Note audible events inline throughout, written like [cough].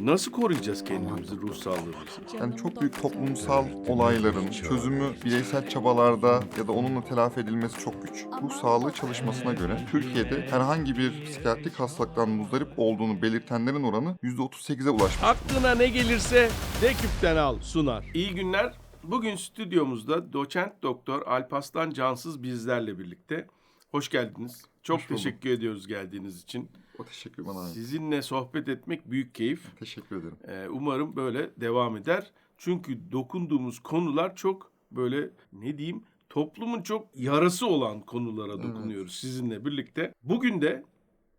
Nasıl koruyacağız kendimizi ruh sağlığımızı? Yani çok büyük toplumsal olayların çözümü bireysel çabalarda ya da onunla telafi edilmesi çok güç. Ruh sağlığı çalışmasına göre Türkiye'de herhangi bir psikiyatrik hastalıktan muzdarip olduğunu belirtenlerin oranı %38'e ulaşmış. Aklına ne gelirse Deküp'ten al sunar. İyi günler. Bugün stüdyomuzda doçent doktor Alpaslan Cansız bizlerle birlikte. Hoş geldiniz. Çok Hoş teşekkür ediyoruz geldiğiniz için. O teşekkür bana ait. Sizinle sohbet etmek büyük keyif. Teşekkür ederim. Ee, umarım böyle devam eder. Çünkü dokunduğumuz konular çok böyle ne diyeyim toplumun çok yarası olan konulara dokunuyoruz sizinle birlikte. Bugün de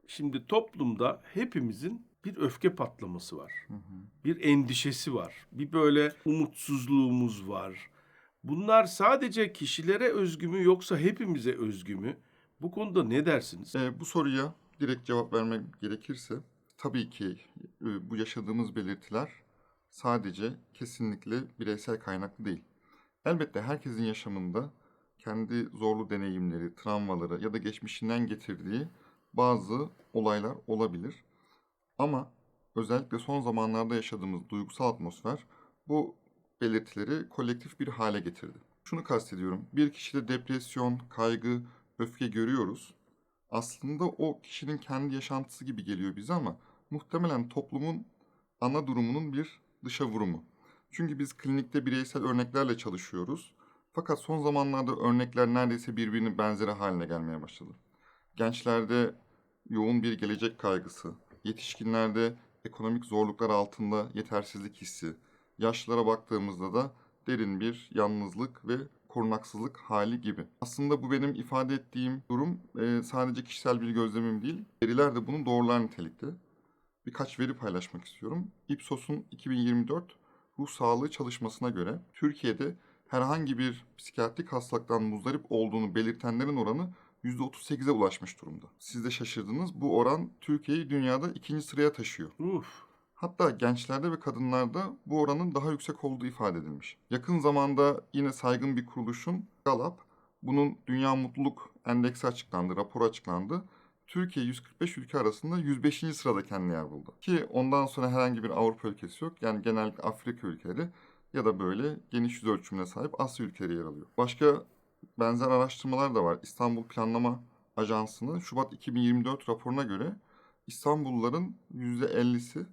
şimdi toplumda hepimizin bir öfke patlaması var. Bir endişesi var. Bir böyle umutsuzluğumuz var. Bunlar sadece kişilere özgü mü yoksa hepimize özgü mü? Bu konuda ne dersiniz? Ee, bu soruya direkt cevap vermek gerekirse tabii ki e, bu yaşadığımız belirtiler sadece kesinlikle bireysel kaynaklı değil. Elbette herkesin yaşamında kendi zorlu deneyimleri, travmaları ya da geçmişinden getirdiği bazı olaylar olabilir. Ama özellikle son zamanlarda yaşadığımız duygusal atmosfer bu belirtileri kolektif bir hale getirdi. Şunu kastediyorum. Bir kişide depresyon, kaygı, öfke görüyoruz aslında o kişinin kendi yaşantısı gibi geliyor bize ama muhtemelen toplumun ana durumunun bir dışa vurumu. Çünkü biz klinikte bireysel örneklerle çalışıyoruz. Fakat son zamanlarda örnekler neredeyse birbirinin benzeri haline gelmeye başladı. Gençlerde yoğun bir gelecek kaygısı, yetişkinlerde ekonomik zorluklar altında yetersizlik hissi, yaşlılara baktığımızda da derin bir yalnızlık ve korunaksızlık hali gibi. Aslında bu benim ifade ettiğim durum e, sadece kişisel bir gözlemim değil. Veriler de bunun doğrular nitelikte. Birkaç veri paylaşmak istiyorum. Ipsos'un 2024 ruh sağlığı çalışmasına göre Türkiye'de herhangi bir psikiyatrik hastalıktan muzdarip olduğunu belirtenlerin oranı %38'e ulaşmış durumda. Siz de şaşırdınız. Bu oran Türkiye'yi dünyada ikinci sıraya taşıyor. Uf. Hatta gençlerde ve kadınlarda bu oranın daha yüksek olduğu ifade edilmiş. Yakın zamanda yine saygın bir kuruluşun Gallup bunun Dünya Mutluluk Endeksi açıklandı, rapor açıklandı. Türkiye 145 ülke arasında 105. sırada kendine yer buldu. Ki ondan sonra herhangi bir Avrupa ülkesi yok. Yani genellikle Afrika ülkeleri ya da böyle geniş yüz ölçümüne sahip Asya ülkeleri yer alıyor. Başka benzer araştırmalar da var. İstanbul Planlama Ajansı'nın Şubat 2024 raporuna göre İstanbulluların %50'si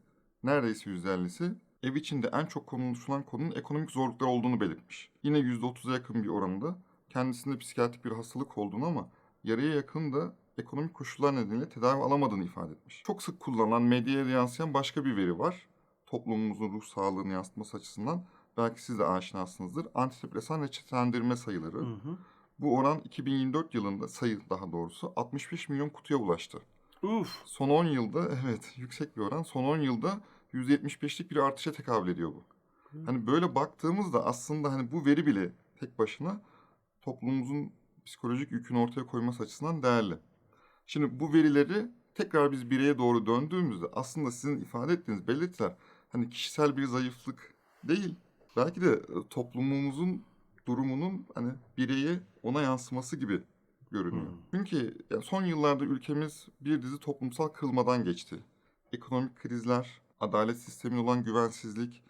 neredeyse %50'si ev içinde en çok konuşulan konunun ekonomik zorluklar olduğunu belirtmiş. Yine %30'a yakın bir oranda kendisinde psikiyatrik bir hastalık olduğunu ama yarıya yakın da ekonomik koşullar nedeniyle tedavi alamadığını ifade etmiş. Çok sık kullanılan medyaya yansıyan başka bir veri var. Toplumumuzun ruh sağlığını yansıtması açısından belki siz de aşinasınızdır. Antidepresan reçetelendirme sayıları. Hı hı. Bu oran 2024 yılında sayı daha doğrusu 65 milyon kutuya ulaştı. Uf. Son 10 yılda evet yüksek bir oran. Son 10 yılda %75'lik bir artışa tekabül ediyor bu. Hani böyle baktığımızda aslında hani bu veri bile tek başına toplumumuzun psikolojik yükünü ortaya koyması açısından değerli. Şimdi bu verileri tekrar biz bireye doğru döndüğümüzde aslında sizin ifade ettiğiniz belirtiler hani kişisel bir zayıflık değil. Belki de e, toplumumuzun durumunun hani bireye ona yansıması gibi görünüyor. Hmm. Çünkü son yıllarda ülkemiz bir dizi toplumsal kırılmadan geçti. Ekonomik krizler, adalet sistemine olan güvensizlik,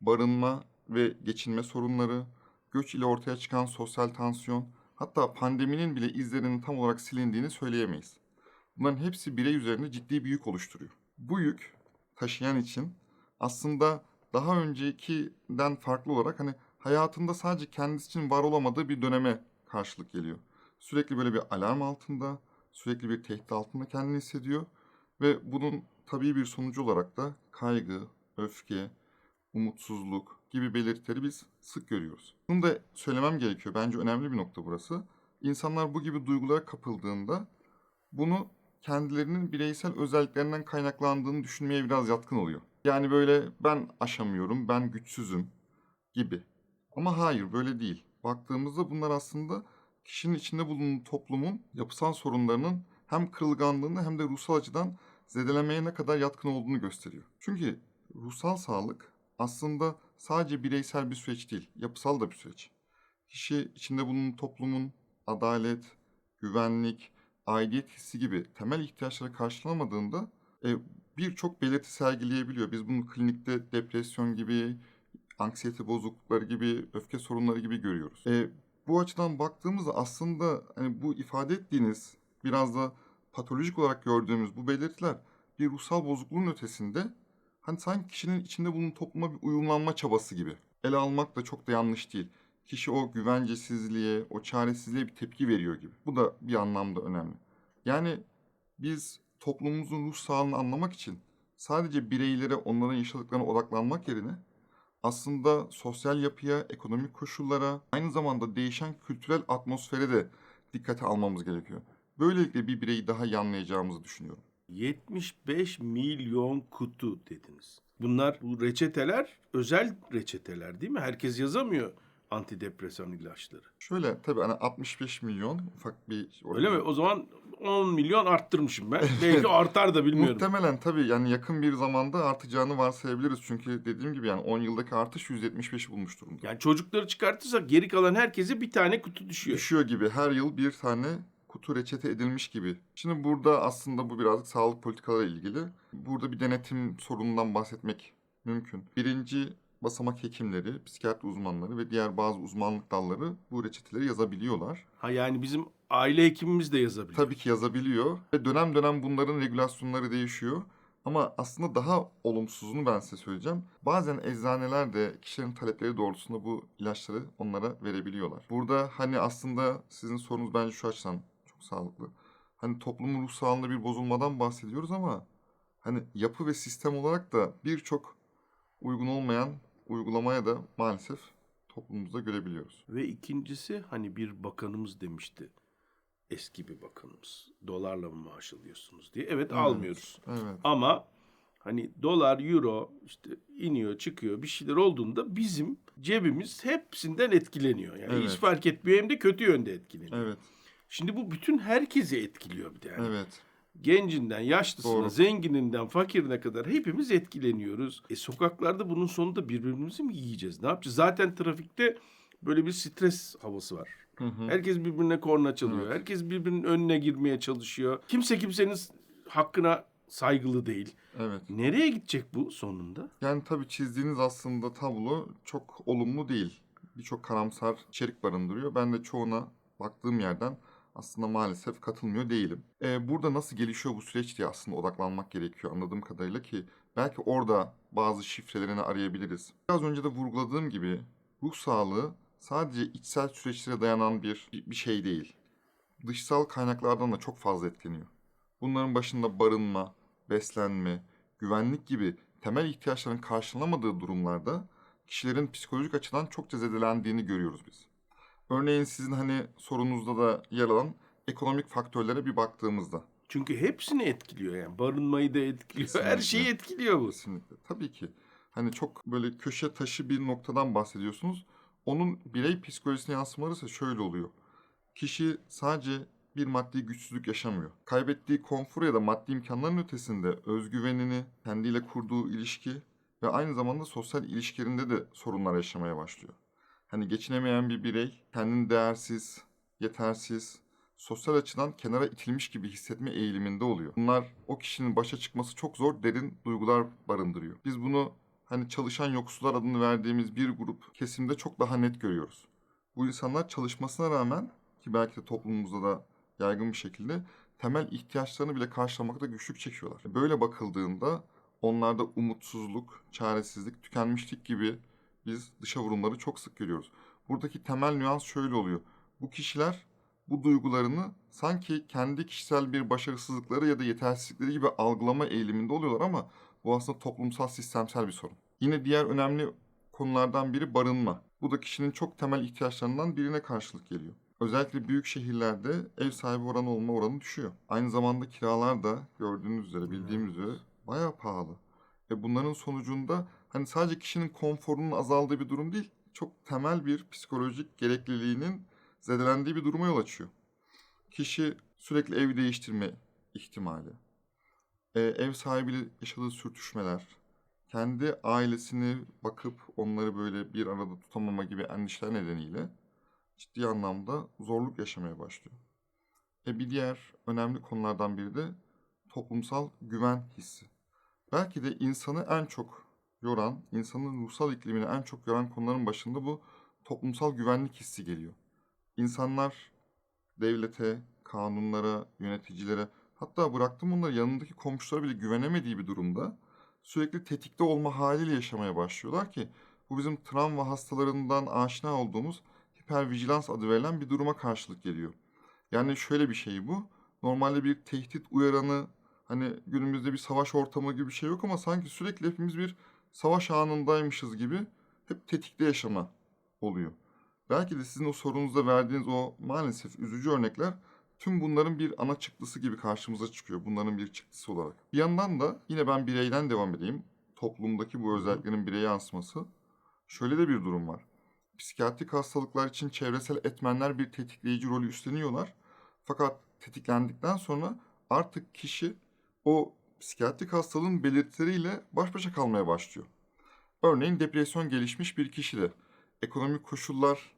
barınma ve geçinme sorunları, göç ile ortaya çıkan sosyal tansiyon, hatta pandeminin bile izlerinin tam olarak silindiğini söyleyemeyiz. Bunların hepsi birey üzerinde ciddi bir yük oluşturuyor. Bu yük taşıyan için aslında daha öncekinden farklı olarak hani hayatında sadece kendisi için var olamadığı bir döneme karşılık geliyor. Sürekli böyle bir alarm altında, sürekli bir tehdit altında kendini hissediyor ve bunun tabii bir sonucu olarak da kaygı, öfke, umutsuzluk gibi belirtileri biz sık görüyoruz. Bunu da söylemem gerekiyor. Bence önemli bir nokta burası. İnsanlar bu gibi duygulara kapıldığında bunu kendilerinin bireysel özelliklerinden kaynaklandığını düşünmeye biraz yatkın oluyor. Yani böyle ben aşamıyorum, ben güçsüzüm gibi. Ama hayır böyle değil. Baktığımızda bunlar aslında kişinin içinde bulunduğu toplumun yapısal sorunlarının hem kırılganlığını hem de ruhsal açıdan zedelemeye ne kadar yatkın olduğunu gösteriyor. Çünkü ruhsal sağlık aslında sadece bireysel bir süreç değil, yapısal da bir süreç. Kişi içinde bulunduğu toplumun adalet, güvenlik, aidiyet hissi gibi temel ihtiyaçları karşılamadığında e, birçok belirti sergileyebiliyor. Biz bunu klinikte depresyon gibi, anksiyete bozuklukları gibi, öfke sorunları gibi görüyoruz. E, bu açıdan baktığımızda aslında hani bu ifade ettiğiniz biraz da patolojik olarak gördüğümüz bu belirtiler bir ruhsal bozukluğun ötesinde hani sanki kişinin içinde bunun topluma bir uyumlanma çabası gibi. Ele almak da çok da yanlış değil. Kişi o güvencesizliğe, o çaresizliğe bir tepki veriyor gibi. Bu da bir anlamda önemli. Yani biz toplumumuzun ruh sağlığını anlamak için sadece bireylere, onların yaşadıklarına odaklanmak yerine aslında sosyal yapıya, ekonomik koşullara, aynı zamanda değişen kültürel atmosfere de dikkate almamız gerekiyor. Böylelikle bir bireyi daha iyi anlayacağımızı düşünüyorum. 75 milyon kutu dediniz. Bunlar bu reçeteler özel reçeteler değil mi? Herkes yazamıyor antidepresan ilaçları. Şöyle tabii hani 65 milyon ufak bir... Öyle mi? O zaman 10 milyon arttırmışım ben. Belki artar da bilmiyorum. Muhtemelen tabii yani yakın bir zamanda artacağını varsayabiliriz. Çünkü dediğim gibi yani 10 yıldaki artış 175'i bulmuş durumda. Yani çocukları çıkartırsak geri kalan herkese bir tane kutu düşüyor. Düşüyor gibi her yıl bir tane kutu reçete edilmiş gibi. Şimdi burada aslında bu birazcık sağlık politikaları ilgili. Burada bir denetim sorunundan bahsetmek mümkün. Birinci basamak hekimleri, psikiyatri uzmanları ve diğer bazı uzmanlık dalları bu reçeteleri yazabiliyorlar. Ha yani bizim aile hekimimiz de yazabilir. Tabii ki yazabiliyor ve dönem dönem bunların regülasyonları değişiyor. Ama aslında daha olumsuzunu ben size söyleyeceğim. Bazen eczaneler de kişilerin talepleri doğrultusunda bu ilaçları onlara verebiliyorlar. Burada hani aslında sizin sorunuz bence şu açıdan çok sağlıklı. Hani toplumun ruh sağlığında bir bozulmadan bahsediyoruz ama hani yapı ve sistem olarak da birçok uygun olmayan uygulamaya da maalesef toplumumuzda görebiliyoruz. Ve ikincisi hani bir bakanımız demişti. Eski bir bakanımız. Dolarla mı maaş alıyorsunuz diye. Evet, almıyoruz. Evet. Ama hani dolar, euro işte iniyor, çıkıyor bir şeyler olduğunda bizim cebimiz hepsinden etkileniyor. Yani hiç Evet. fark etmiyor hem de kötü yönde etkileniyor. Evet. Şimdi bu bütün herkesi etkiliyor bir de yani. Evet. Gencinden, yaşlısına, Doğru. zengininden, fakirine kadar hepimiz etkileniyoruz. E sokaklarda bunun sonunda birbirimizi mi yiyeceğiz? Ne yapacağız? Zaten trafikte böyle bir stres havası var. Hı hı. Herkes birbirine korna çalıyor. Evet. Herkes birbirinin önüne girmeye çalışıyor. Kimse kimsenin hakkına saygılı değil. Evet. Nereye gidecek bu sonunda? Yani tabii çizdiğiniz aslında tablo çok olumlu değil. Birçok karamsar içerik barındırıyor. Ben de çoğuna baktığım yerden aslında maalesef katılmıyor değilim. Ee, burada nasıl gelişiyor bu süreç diye aslında odaklanmak gerekiyor anladığım kadarıyla ki belki orada bazı şifrelerini arayabiliriz. Biraz önce de vurguladığım gibi ruh sağlığı sadece içsel süreçlere dayanan bir bir şey değil. Dışsal kaynaklardan da çok fazla etkileniyor. Bunların başında barınma, beslenme, güvenlik gibi temel ihtiyaçların karşılanamadığı durumlarda kişilerin psikolojik açıdan çokça zedelendiğini görüyoruz biz. Örneğin sizin hani sorunuzda da yer alan ekonomik faktörlere bir baktığımızda. Çünkü hepsini etkiliyor yani. Barınmayı da etkiliyor. Her Kesinlikle. şeyi etkiliyor bu. Kesinlikle. Tabii ki. Hani çok böyle köşe taşı bir noktadan bahsediyorsunuz. Onun birey psikolojisine yansımaları ise şöyle oluyor. Kişi sadece bir maddi güçsüzlük yaşamıyor. Kaybettiği konfor ya da maddi imkanların ötesinde özgüvenini, kendiyle kurduğu ilişki ve aynı zamanda sosyal ilişkilerinde de sorunlar yaşamaya başlıyor. Hani geçinemeyen bir birey kendini değersiz, yetersiz, sosyal açıdan kenara itilmiş gibi hissetme eğiliminde oluyor. Bunlar o kişinin başa çıkması çok zor derin duygular barındırıyor. Biz bunu hani çalışan yoksullar adını verdiğimiz bir grup kesimde çok daha net görüyoruz. Bu insanlar çalışmasına rağmen ki belki de toplumumuzda da yaygın bir şekilde temel ihtiyaçlarını bile karşılamakta güçlük çekiyorlar. Böyle bakıldığında onlarda umutsuzluk, çaresizlik, tükenmişlik gibi biz dışa vurumları çok sık görüyoruz. Buradaki temel nüans şöyle oluyor. Bu kişiler bu duygularını sanki kendi kişisel bir başarısızlıkları ya da yetersizlikleri gibi algılama eğiliminde oluyorlar ama bu aslında toplumsal sistemsel bir sorun. Yine diğer önemli konulardan biri barınma. Bu da kişinin çok temel ihtiyaçlarından birine karşılık geliyor. Özellikle büyük şehirlerde ev sahibi oranı olma oranı düşüyor. Aynı zamanda kiralar da gördüğünüz üzere, bildiğimiz üzere bayağı pahalı. Ve bunların sonucunda hani sadece kişinin konforunun azaldığı bir durum değil, çok temel bir psikolojik gerekliliğinin zedelendiği bir duruma yol açıyor. Kişi sürekli ev değiştirme ihtimali, e, ev sahibiyle yaşadığı sürtüşmeler, kendi ailesini bakıp onları böyle bir arada tutamama gibi endişeler nedeniyle ciddi anlamda zorluk yaşamaya başlıyor. E bir diğer önemli konulardan biri de toplumsal güven hissi. Belki de insanı en çok yoran, insanın ruhsal iklimini en çok yoran konuların başında bu toplumsal güvenlik hissi geliyor. İnsanlar devlete, kanunlara, yöneticilere, hatta bıraktım bunları yanındaki komşulara bile güvenemediği bir durumda sürekli tetikte olma haliyle yaşamaya başlıyorlar ki bu bizim travma hastalarından aşina olduğumuz hipervigilans adı verilen bir duruma karşılık geliyor. Yani şöyle bir şey bu. Normalde bir tehdit uyaranı hani günümüzde bir savaş ortamı gibi bir şey yok ama sanki sürekli hepimiz bir savaş anındaymışız gibi hep tetikte yaşama oluyor. Belki de sizin o sorunuzda verdiğiniz o maalesef üzücü örnekler tüm bunların bir ana çıktısı gibi karşımıza çıkıyor. Bunların bir çıktısı olarak. Bir yandan da yine ben bireyden devam edeyim. Toplumdaki bu özelliklerin bireye yansıması. Şöyle de bir durum var. Psikiyatrik hastalıklar için çevresel etmenler bir tetikleyici rolü üstleniyorlar. Fakat tetiklendikten sonra artık kişi o psikiyatrik hastalığın belirtileriyle baş başa kalmaya başlıyor. Örneğin depresyon gelişmiş bir kişide ekonomik koşullar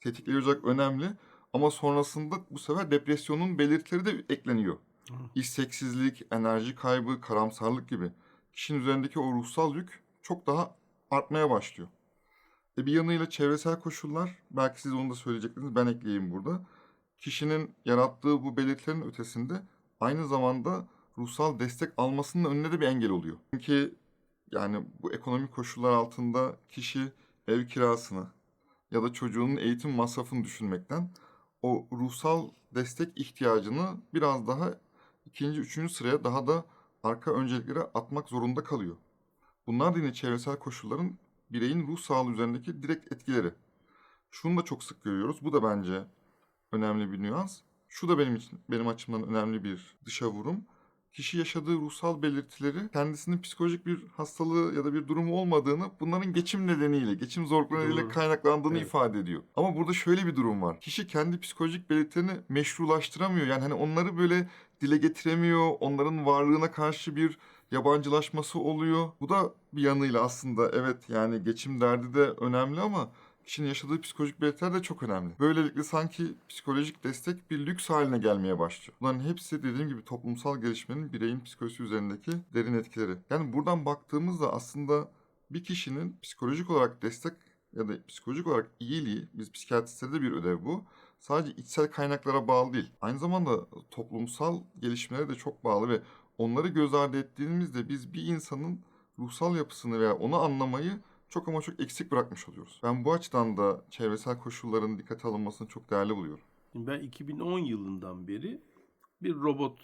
tetikleyici önemli ama sonrasında bu sefer depresyonun belirtileri de ekleniyor. Hı. İsteksizlik, enerji kaybı, karamsarlık gibi kişinin üzerindeki o ruhsal yük çok daha artmaya başlıyor. E bir yanıyla çevresel koşullar, belki siz onu da söyleyecektiniz, ben ekleyeyim burada. Kişinin yarattığı bu belirtilerin ötesinde aynı zamanda ruhsal destek almasının önüne de bir engel oluyor. Çünkü yani bu ekonomik koşullar altında kişi ev kirasını ya da çocuğunun eğitim masrafını düşünmekten o ruhsal destek ihtiyacını biraz daha ikinci, üçüncü sıraya daha da arka önceliklere atmak zorunda kalıyor. Bunlar da yine çevresel koşulların bireyin ruh sağlığı üzerindeki direkt etkileri. Şunu da çok sık görüyoruz. Bu da bence önemli bir nüans. Şu da benim için benim açımdan önemli bir dışa vurum. Kişi yaşadığı ruhsal belirtileri kendisinin psikolojik bir hastalığı ya da bir durumu olmadığını bunların geçim nedeniyle, geçim zorluklarıyla kaynaklandığını Evet. ifade ediyor. Ama burada şöyle bir durum var. Kişi kendi psikolojik belirtilerini meşrulaştıramıyor. Yani hani onları böyle dile getiremiyor. Onların varlığına karşı bir yabancılaşması oluyor. Bu da bir yanıyla aslında evet yani geçim derdi de önemli ama kişinin yaşadığı psikolojik belirtiler de çok önemli. Böylelikle sanki psikolojik destek bir lüks haline gelmeye başlıyor. Bunların hepsi dediğim gibi toplumsal gelişmenin bireyin psikolojisi üzerindeki derin etkileri. Yani buradan baktığımızda aslında bir kişinin psikolojik olarak destek ya da psikolojik olarak iyiliği, biz psikiyatristlerde bir ödev bu. Sadece içsel kaynaklara bağlı değil. Aynı zamanda toplumsal gelişmelere de çok bağlı ve onları göz ardı ettiğimizde biz bir insanın ruhsal yapısını veya onu anlamayı çok ama çok eksik bırakmış oluyoruz. Ben bu açıdan da çevresel koşulların dikkate alınmasını çok değerli buluyorum. Ben 2010 yılından beri bir robot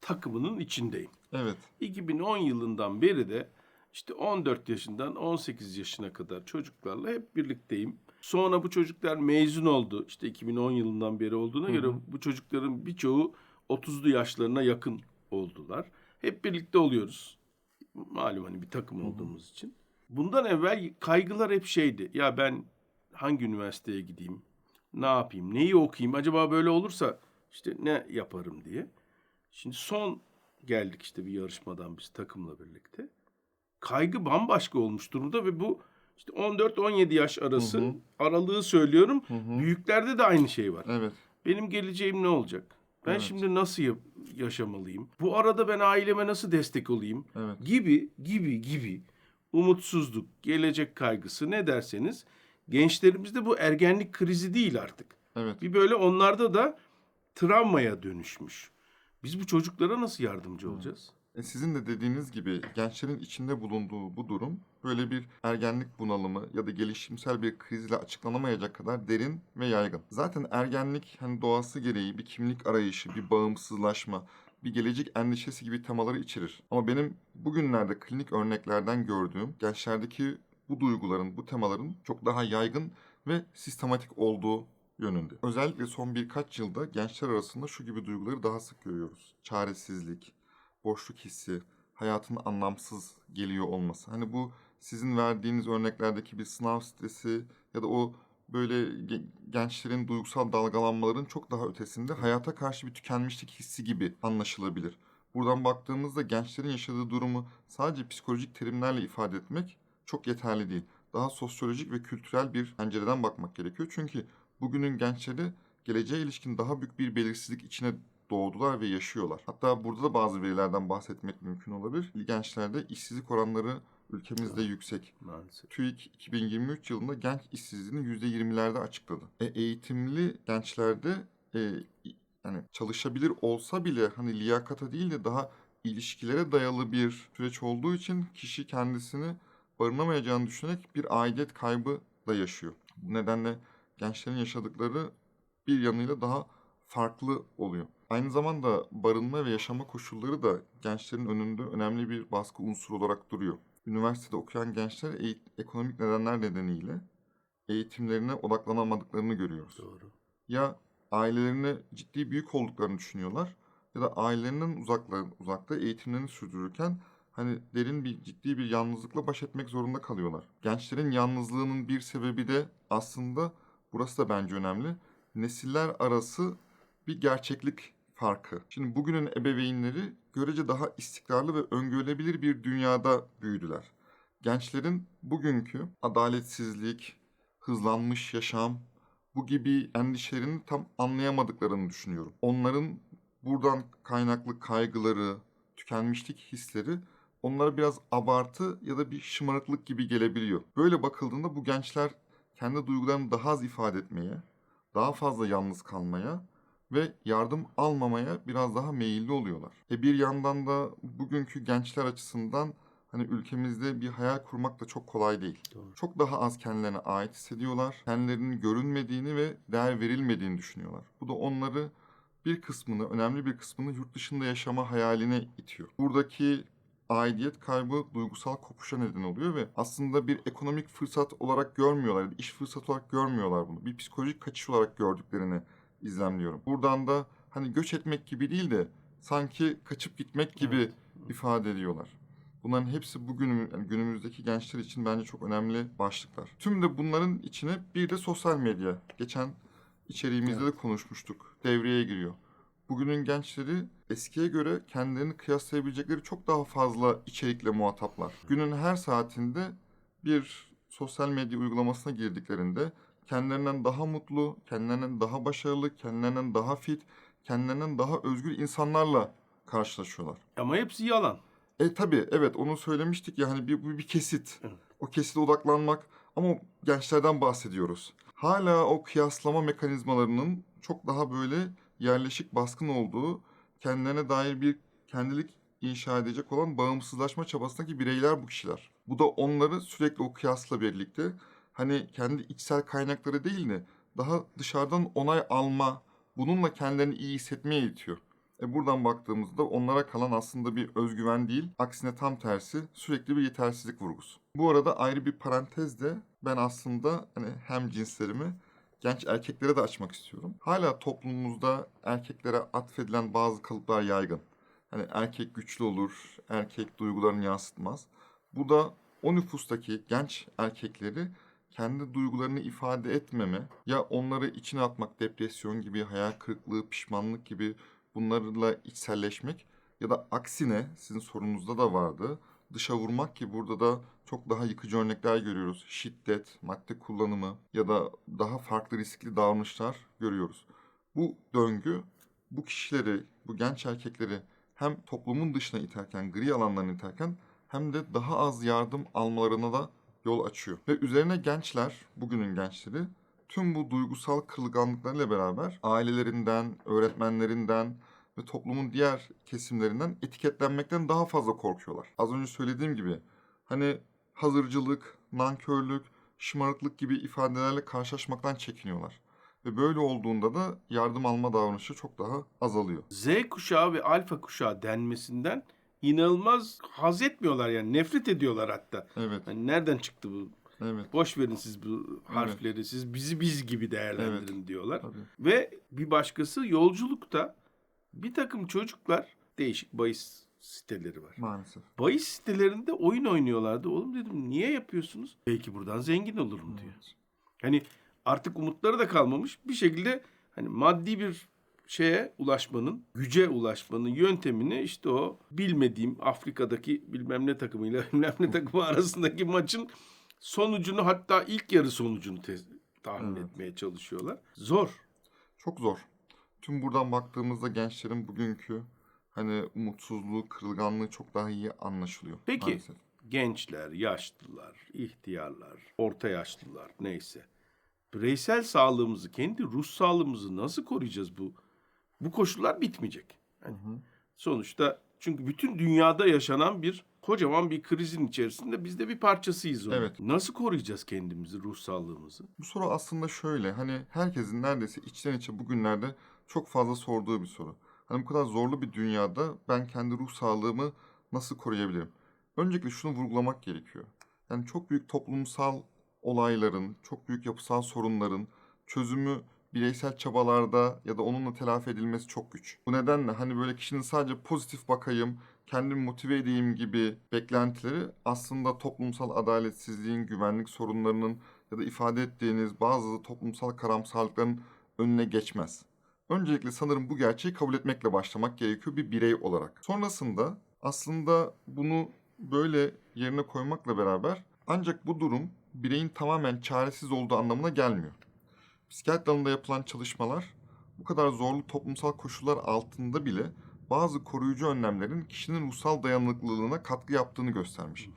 takımının içindeyim. Evet, 2010 yılından beri de işte 14 yaşından 18 yaşına kadar çocuklarla hep birlikteyim. Sonra bu çocuklar mezun oldu. İşte 2010 yılından beri olduğuna Hı göre bu çocukların birçoğu 30'lu yaşlarına yakın oldular. Hep birlikte oluyoruz. Malum hani bir takım Hı hı. olduğumuz için. Bundan evvel kaygılar hep şeydi. Ya ben hangi üniversiteye gideyim? Ne yapayım? Neyi okuyayım? Acaba böyle olursa işte ne yaparım diye. Şimdi son geldik işte bir yarışmadan biz takımla birlikte. Kaygı bambaşka olmuş durumda ve bu işte 14-17 yaş arası Hı hı. aralığı söylüyorum. Hı hı. Büyüklerde de aynı şey var. evet, Benim geleceğim ne olacak? Ben Evet. şimdi nasıl ya- yaşamalıyım? Bu arada ben aileme nasıl destek olayım? evet. Gibi gibi gibi umutsuzluk, gelecek kaygısı ne derseniz gençlerimizde bu ergenlik krizi değil artık. Evet. Bir böyle onlarda da travmaya dönüşmüş. Biz bu çocuklara nasıl yardımcı olacağız? E sizin de dediğiniz gibi gençlerin içinde bulunduğu bu durum böyle bir ergenlik bunalımı ya da gelişimsel bir krizle açıklanamayacak kadar derin ve yaygın. Zaten ergenlik hani doğası gereği bir kimlik arayışı, bir bağımsızlaşma, bir gelecek endişesi gibi temaları içerir. Ama benim bugünlerde klinik örneklerden gördüğüm gençlerdeki bu duyguların, bu temaların çok daha yaygın ve sistematik olduğu yönünde. Özellikle son birkaç yılda gençler arasında şu gibi duyguları daha sık görüyoruz. Çaresizlik, boşluk hissi, hayatın anlamsız geliyor olması. Hani bu sizin verdiğiniz örneklerdeki bir sınav stresi ya da o böyle ge- gençlerin duygusal dalgalanmaların çok daha ötesinde hayata karşı bir tükenmişlik hissi gibi anlaşılabilir. Buradan baktığımızda gençlerin yaşadığı durumu sadece psikolojik terimlerle ifade etmek çok yeterli değil. Daha sosyolojik ve kültürel bir pencereden bakmak gerekiyor. Çünkü bugünün gençleri geleceğe ilişkin daha büyük bir belirsizlik içine doğdular ve yaşıyorlar. Hatta burada da bazı verilerden bahsetmek mümkün olabilir. Gençlerde işsizlik oranları ülkemizde yüksek. Maalesef. TÜİK 2023 yılında genç işsizliğini %20'lerde açıkladı. E, eğitimli gençlerde e, yani çalışabilir olsa bile hani liyakata değil de daha ilişkilere dayalı bir süreç olduğu için kişi kendisini barınamayacağını düşünerek bir aidiyet kaybı da yaşıyor. Bu nedenle gençlerin yaşadıkları bir yanıyla daha farklı oluyor. Aynı zamanda barınma ve yaşama koşulları da gençlerin önünde önemli bir baskı unsuru olarak duruyor. Üniversitede okuyan gençler eğit- ekonomik nedenler nedeniyle eğitimlerine odaklanamadıklarını görüyoruz. Doğru. Ya ailelerine ciddi büyük olduklarını düşünüyorlar ya da ailelerinden uzakla, uzakta eğitimlerini sürdürürken hani derin bir ciddi bir yalnızlıkla baş etmek zorunda kalıyorlar. Gençlerin yalnızlığının bir sebebi de aslında burası da bence önemli. Nesiller arası bir gerçeklik farkı. Şimdi bugünün ebeveynleri görece daha istikrarlı ve öngörülebilir bir dünyada büyüdüler. Gençlerin bugünkü adaletsizlik, hızlanmış yaşam, bu gibi endişelerini tam anlayamadıklarını düşünüyorum. Onların buradan kaynaklı kaygıları, tükenmişlik hisleri onlara biraz abartı ya da bir şımarıklık gibi gelebiliyor. Böyle bakıldığında bu gençler kendi duygularını daha az ifade etmeye, daha fazla yalnız kalmaya ve yardım almamaya biraz daha meyilli oluyorlar. E bir yandan da bugünkü gençler açısından hani ülkemizde bir hayal kurmak da çok kolay değil. Doğru. Çok daha az kendilerine ait hissediyorlar. Kendilerinin görünmediğini ve değer verilmediğini düşünüyorlar. Bu da onları bir kısmını, önemli bir kısmını yurt dışında yaşama hayaline itiyor. Buradaki aidiyet kaybı duygusal kopuşa neden oluyor ve aslında bir ekonomik fırsat olarak görmüyorlar, bir iş fırsatı olarak görmüyorlar bunu. Bir psikolojik kaçış olarak gördüklerini izlemliyorum. Buradan da hani göç etmek gibi değil de sanki kaçıp gitmek gibi Evet. ifade ediyorlar. Bunların hepsi bugün yani günümüzdeki gençler için bence çok önemli başlıklar. Tüm de bunların içine bir de sosyal medya. Geçen içeriğimizde de konuşmuştuk. Devreye giriyor. Bugünün gençleri eskiye göre kendilerini kıyaslayabilecekleri çok daha fazla içerikle muhataplar. Günün her saatinde bir sosyal medya uygulamasına girdiklerinde kendilerinden daha mutlu, kendilerinden daha başarılı, kendilerinden daha fit, kendilerinden daha özgür insanlarla karşılaşıyorlar. Ama hepsi yalan. E tabii evet onu söylemiştik ya hani bir, bir kesit. Evet. O kesite odaklanmak ama gençlerden bahsediyoruz. Hala o kıyaslama mekanizmalarının çok daha böyle yerleşik baskın olduğu, kendilerine dair bir kendilik inşa edecek olan bağımsızlaşma çabasındaki bireyler bu kişiler. Bu da onları sürekli o kıyasla birlikte hani kendi içsel kaynakları değil de daha dışarıdan onay alma, bununla kendilerini iyi hissetmeye itiyor. E buradan baktığımızda onlara kalan aslında bir özgüven değil, aksine tam tersi sürekli bir yetersizlik vurgusu. Bu arada ayrı bir parantezde ben aslında hani hem cinslerimi genç erkeklere de açmak istiyorum. Hala toplumumuzda erkeklere atfedilen bazı kalıplar yaygın. Hani erkek güçlü olur, erkek duygularını yansıtmaz. Bu da o nüfustaki genç erkekleri kendi duygularını ifade etmeme ya onları içine atmak depresyon gibi, hayal kırıklığı, pişmanlık gibi bunlarla içselleşmek ya da aksine sizin sorunuzda da vardı. Dışa vurmak ki burada da çok daha yıkıcı örnekler görüyoruz. Şiddet, madde kullanımı ya da daha farklı riskli davranışlar görüyoruz. Bu döngü bu kişileri, bu genç erkekleri hem toplumun dışına iterken, gri alanlarına iterken hem de daha az yardım almalarına da yol açıyor. Ve üzerine gençler, bugünün gençleri tüm bu duygusal kırılganlıklarıyla beraber ailelerinden, öğretmenlerinden ve toplumun diğer kesimlerinden etiketlenmekten daha fazla korkuyorlar. Az önce söylediğim gibi hani hazırcılık, nankörlük, şımarıklık gibi ifadelerle karşılaşmaktan çekiniyorlar. Ve böyle olduğunda da yardım alma davranışı çok daha azalıyor. Z kuşağı ve alfa kuşağı denmesinden inanılmaz haz etmiyorlar yani nefret ediyorlar hatta. Evet, Hani nereden çıktı bu? evet. Boş verin siz bu harfleri. Siz bizi biz gibi değerlendirin diyorlar. Tabii. Ve bir başkası yolculukta bir takım çocuklar değişik bahis siteleri var. Maalesef. Bahis sitelerinde oyun oynuyorlardı. Oğlum dedim niye yapıyorsunuz? Belki buradan zengin olurum diyor. Hani artık umutları da kalmamış. Bir şekilde hani maddi bir şeye ulaşmanın, güce ulaşmanın yöntemini işte o bilmediğim Afrika'daki bilmem ne takımıyla [laughs] bilmem ne takımı arasındaki maçın sonucunu hatta ilk yarı sonucunu tahmin Evet. etmeye çalışıyorlar. Zor. Çok zor. Tüm buradan baktığımızda gençlerin bugünkü hani umutsuzluğu, kırılganlığı çok daha iyi anlaşılıyor. Peki. maalesef. Gençler, yaşlılar, ihtiyarlar, orta yaşlılar neyse. Bireysel sağlığımızı, kendi ruh sağlığımızı nasıl koruyacağız bu? Bu koşullar bitmeyecek. Hı hı. Sonuçta çünkü bütün dünyada yaşanan bir kocaman bir krizin içerisinde biz de bir parçasıyız onun. Evet. Nasıl koruyacağız kendimizi, ruh sağlığımızı? Bu soru aslında şöyle hani herkesin neredeyse içten içe bugünlerde çok fazla sorduğu bir soru. Hani bu kadar zorlu bir dünyada ben kendi ruh sağlığımı nasıl koruyabilirim? Öncelikle şunu vurgulamak gerekiyor. Yani çok büyük toplumsal olayların, çok büyük yapısal sorunların çözümü bireysel çabalarda ya da onunla telafi edilmesi çok güç. Bu nedenle hani böyle kişinin sadece pozitif bakayım, kendimi motive edeyim gibi beklentileri aslında toplumsal adaletsizliğin, güvenlik sorunlarının ya da ifade ettiğiniz bazı toplumsal karamsarlıkların önüne geçmez. Öncelikle sanırım bu gerçeği kabul etmekle başlamak gerekiyor bir birey olarak. Sonrasında aslında bunu böyle yerine koymakla beraber ancak bu durum bireyin tamamen çaresiz olduğu anlamına gelmiyor. Psikiyatri alanında yapılan çalışmalar bu kadar zorlu toplumsal koşullar altında bile bazı koruyucu önlemlerin kişinin ruhsal dayanıklılığına katkı yaptığını göstermiş.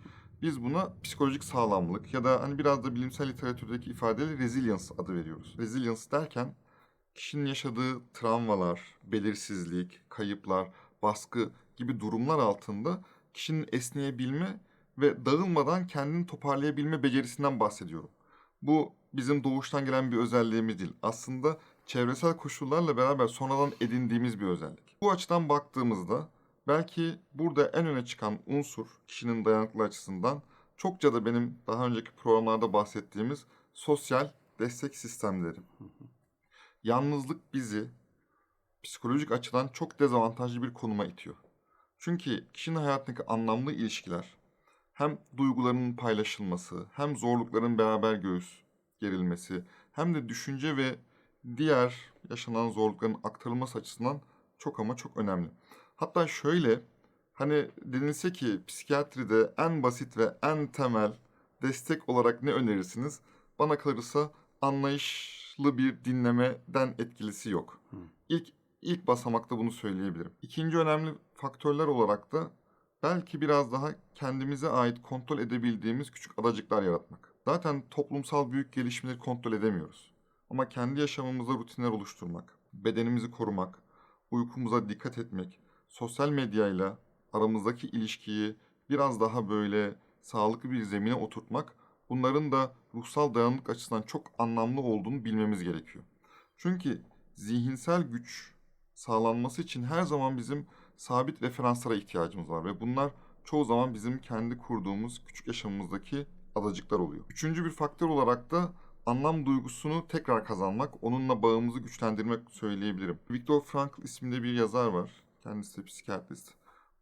Biz buna psikolojik sağlamlık ya da hani biraz da bilimsel literatürdeki ifadeyle resilience adı veriyoruz. Resilience derken kişinin yaşadığı travmalar, belirsizlik, kayıplar, baskı gibi durumlar altında kişinin esneyebilme ve dağılmadan kendini toparlayabilme becerisinden bahsediyorum. Bu bizim doğuştan gelen bir özelliğimiz değil. Aslında çevresel koşullarla beraber sonradan edindiğimiz bir özellik. Bu açıdan baktığımızda belki burada en öne çıkan unsur kişinin dayanıklı açısından çokça da benim daha önceki programlarda bahsettiğimiz sosyal destek sistemleri. Yalnızlık bizi psikolojik açıdan çok dezavantajlı bir konuma itiyor. Çünkü kişinin hayatındaki anlamlı ilişkiler hem duygularının paylaşılması, hem zorlukların beraber göğüs gerilmesi, hem de düşünce ve diğer yaşanan zorlukların aktarılması açısından çok ama çok önemli. Hatta şöyle hani denilse ki psikiyatride en basit ve en temel destek olarak ne önerirsiniz? Bana kalırsa anlayışlı bir dinlemeden etkilisi yok. Hı. İlk ilk basamakta bunu söyleyebilirim. İkinci önemli faktörler olarak da belki biraz daha kendimize ait kontrol edebildiğimiz küçük adacıklar yaratmak. Zaten toplumsal büyük gelişmeleri kontrol edemiyoruz. Ama kendi yaşamımızda rutinler oluşturmak, bedenimizi korumak, uykumuza dikkat etmek, sosyal medyayla aramızdaki ilişkiyi biraz daha böyle sağlıklı bir zemine oturtmak bunların da ruhsal dayanıklık açısından çok anlamlı olduğunu bilmemiz gerekiyor. Çünkü zihinsel güç sağlanması için her zaman bizim sabit referanslara ihtiyacımız var ve bunlar çoğu zaman bizim kendi kurduğumuz küçük yaşamımızdaki adacıklar oluyor. Üçüncü bir faktör olarak da anlam duygusunu tekrar kazanmak, onunla bağımızı güçlendirmek söyleyebilirim. Viktor Frankl isminde bir yazar var. Kendisi de psikiyatrist.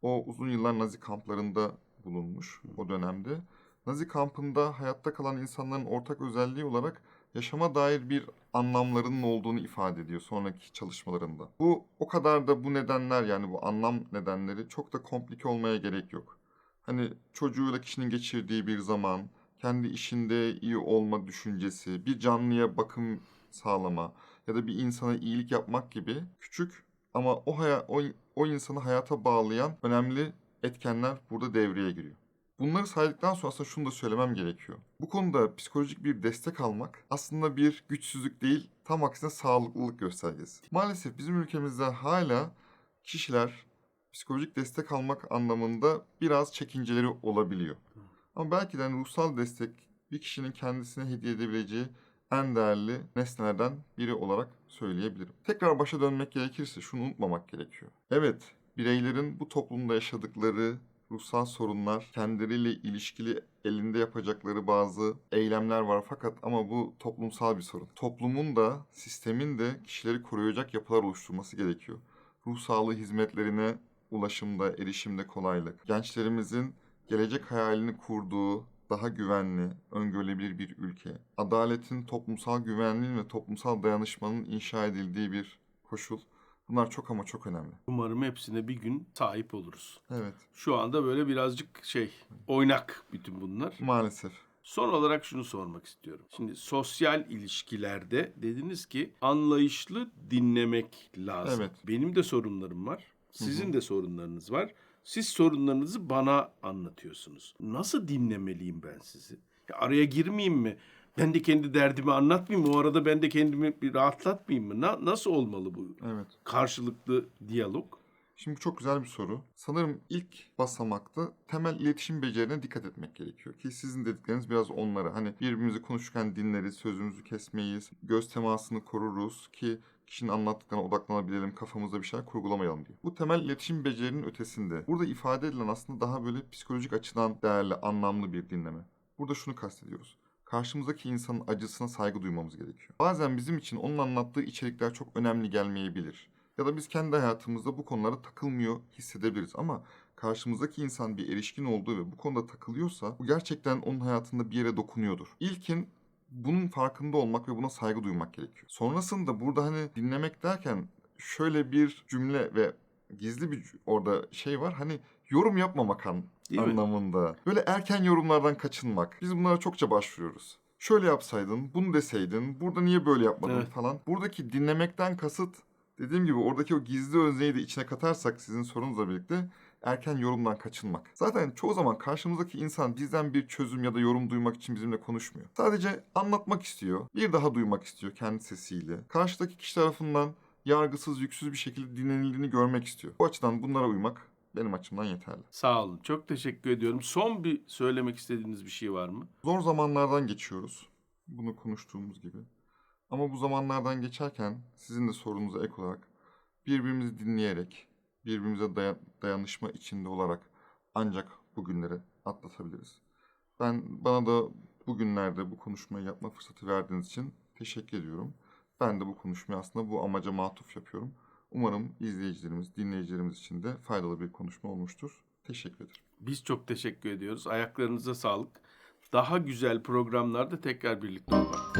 O uzun yıllar Nazi kamplarında bulunmuş o dönemde. Nazi kampında hayatta kalan insanların ortak özelliği olarak yaşama dair bir anlamlarının olduğunu ifade ediyor sonraki çalışmalarında. Bu o kadar da bu nedenler yani bu anlam nedenleri çok da komplike olmaya gerek yok. Hani çocuğuyla kişinin geçirdiği bir zaman, kendi işinde iyi olma düşüncesi, bir canlıya bakım sağlama ya da bir insana iyilik yapmak gibi küçük ama o haya, o, o insanı hayata bağlayan önemli etkenler burada devreye giriyor. Bunları saydıktan sonra aslında şunu da söylemem gerekiyor. Bu konuda psikolojik bir destek almak aslında bir güçsüzlük değil, tam aksine sağlıklılık göstergesi. Maalesef bizim ülkemizde hala kişiler psikolojik destek almak anlamında biraz çekinceleri olabiliyor. Ama belki de hani ruhsal destek bir kişinin kendisine hediye edebileceği en değerli nesnelerden biri olarak söyleyebilirim. Tekrar başa dönmek gerekirse şunu unutmamak gerekiyor. Evet, bireylerin bu toplumda yaşadıkları ruhsal sorunlar, kendileriyle ilişkili elinde yapacakları bazı eylemler var fakat ama bu toplumsal bir sorun. Toplumun da, sistemin de kişileri koruyacak yapılar oluşturması gerekiyor. Ruh sağlığı hizmetlerine ulaşımda, erişimde kolaylık. Gençlerimizin gelecek hayalini kurduğu daha güvenli, öngörülebilir bir ülke. Adaletin, toplumsal güvenliğin ve toplumsal dayanışmanın inşa edildiği bir koşul. Bunlar çok ama çok önemli. Umarım hepsine bir gün sahip oluruz. Evet, Şu anda böyle birazcık şey oynak bütün bunlar. maalesef. Son olarak şunu sormak istiyorum. Şimdi sosyal ilişkilerde dediniz ki anlayışlı dinlemek lazım. Evet. Benim de sorunlarım var. Sizin de sorunlarınız var. Siz sorunlarınızı bana anlatıyorsunuz. Nasıl dinlemeliyim ben sizi? Ya araya girmeyeyim mi? Ben de kendi derdimi anlatmayayım mı? O arada ben de kendimi bir rahatlatmayayım mı? Na- nasıl olmalı bu Evet. karşılıklı diyalog? Şimdi çok güzel bir soru. Sanırım ilk basamakta temel iletişim becerilerine dikkat etmek gerekiyor. Ki sizin dedikleriniz biraz onlara. Hani birbirimizi konuşurken dinleriz, sözümüzü kesmeyiz, göz temasını koruruz ki kişinin anlattıklarına odaklanabilelim, kafamızda bir şeyler kurgulamayalım diye. Bu temel iletişim becerinin ötesinde. Burada ifade edilen aslında daha böyle psikolojik açıdan değerli, anlamlı bir dinleme. Burada şunu kastediyoruz. Karşımızdaki insanın acısına saygı duymamız gerekiyor. Bazen bizim için onun anlattığı içerikler çok önemli gelmeyebilir. Ya da biz kendi hayatımızda bu konulara takılmıyor hissedebiliriz ama karşımızdaki insan bir erişkin olduğu ve bu konuda takılıyorsa bu gerçekten onun hayatında bir yere dokunuyordur. İlkin bunun farkında olmak ve buna saygı duymak gerekiyor. Sonrasında burada hani dinlemek derken şöyle bir cümle ve gizli bir orada şey var hani yorum yapmamak an, Değil mi? anlamında. Böyle erken yorumlardan kaçınmak. Biz bunlara çokça başvuruyoruz. Şöyle yapsaydın, bunu deseydin, burada niye böyle yapmadın Evet. falan. Buradaki dinlemekten kasıt dediğim gibi oradaki o gizli özneyi de içine katarsak sizin sorunuzla birlikte erken yorumdan kaçınmak. Zaten çoğu zaman karşımızdaki insan bizden bir çözüm ya da yorum duymak için bizimle konuşmuyor. Sadece anlatmak istiyor, bir daha duymak istiyor kendi sesiyle. Karşıdaki kişi tarafından yargısız, yüksüz bir şekilde dinlenildiğini görmek istiyor. Bu açıdan bunlara uymak benim açımdan yeterli. Sağ olun. Çok teşekkür ediyorum. Son bir söylemek istediğiniz bir şey var mı? Zor zamanlardan geçiyoruz. Bunu konuştuğumuz gibi. Ama bu zamanlardan geçerken sizin de sorunuza ek olarak birbirimizi dinleyerek, birbirimize daya- dayanışma içinde olarak ancak bu günleri atlatabiliriz. Ben bana da bugünlerde bu konuşmayı yapma fırsatı verdiğiniz için teşekkür ediyorum. Ben de bu konuşmayı aslında bu amaca matuf yapıyorum. Umarım izleyicilerimiz, dinleyicilerimiz için de faydalı bir konuşma olmuştur. Teşekkür ederim. Biz çok teşekkür ediyoruz. Ayaklarınıza sağlık. Daha güzel programlarda tekrar birlikte olmak.